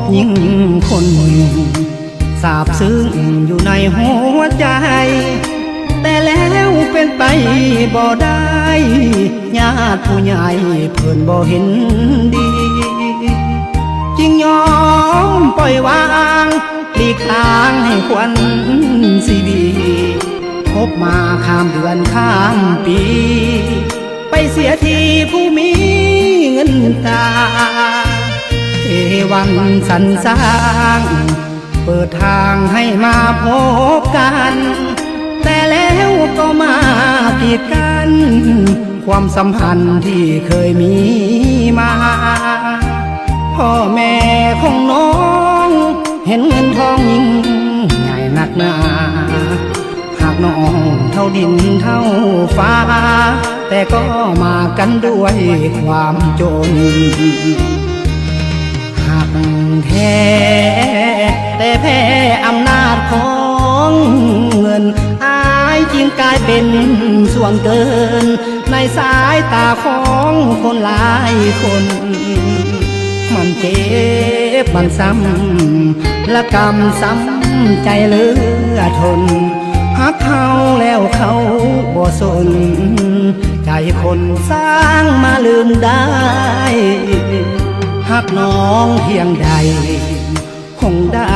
บหญิงคนหนึ่งสาบซึ้งอยู่ในหัวใจ แต่แล้วเป็นไปบ่ได้ญาติผู้ใหญ่เพิ่อนบ่เห็นดี จึงยอมปล่อยวางหลีกทางให้ควันสีบีพบมาข้ามเดือนข้ามปี ไปเสียทีผู้มีเงินตา วันสรรสร้าง เปิดทางให้มาพบกัน แต่แล้วก็มากีดกัน ความสัมพันธ์ที่เคยมีมา พ่อแม่ของน้อง เห็นเงินทองยิ่งใหญ่หนักหนาหากน้องเท่าดินเท่าฟ้า แต่ก็มากันด้วยความจน แท้แต่แพ้อำนาจของเงิน อายจึงกลายเป็นส่วนเกิน ในสายตาของคนหลายคน มันเจ็บมันซ้ำและกรรมซ้ำใจเลือทนหักเขาแล้วเขาบ่สน ใจคนสร้างมาลืมได้ หากน้องเพียงใด คงได้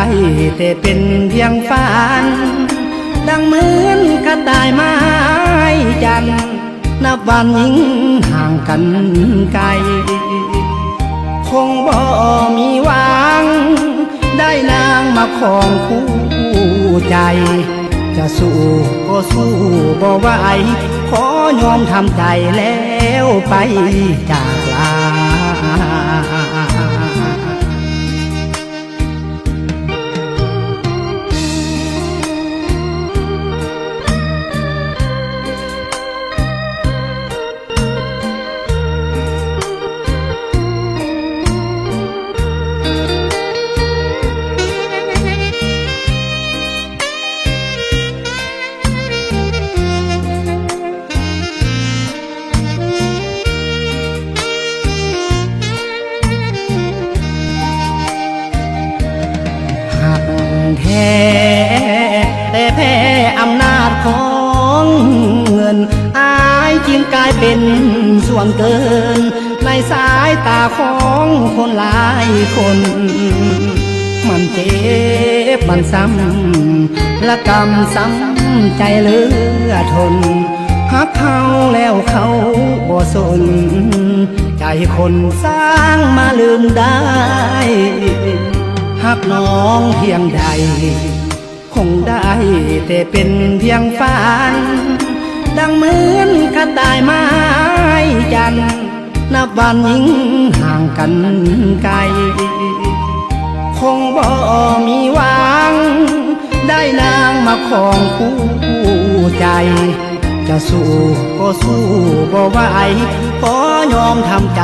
แต่เป็นเพียงฝัน ดังเหมือนกระต่ายไม้จันทร์นับวันยิ่งห่างกันไกล คงบ่มีหวัง ได้นางมาครองคู่ใจ จะสู้ก็สู้บ่ไหวขอยอมทำใจแล้วไปจากลา แท้แต่แพ้อำนาจของเงิน อายจึงกลายเป็นส่วนเกิน ในสายตาของคนหลายคน มันเจ็บมันซ้ำและกรรมซ้ำใจเลือทนหักเขาแล้วเขาบ่สน ใจคนสร้างมาลืมได้ หากน้องเพียงใด คงได้แต่เป็นเพียงฝัน ดังเหมือนกระต่ายไม้จันนับวันยิ่งห่างกันไกล คงบ่มีหวัง ได้นางมาครองคู่ใจ จะสู้ก็สู้บ่ไหวขอยอมทำใจ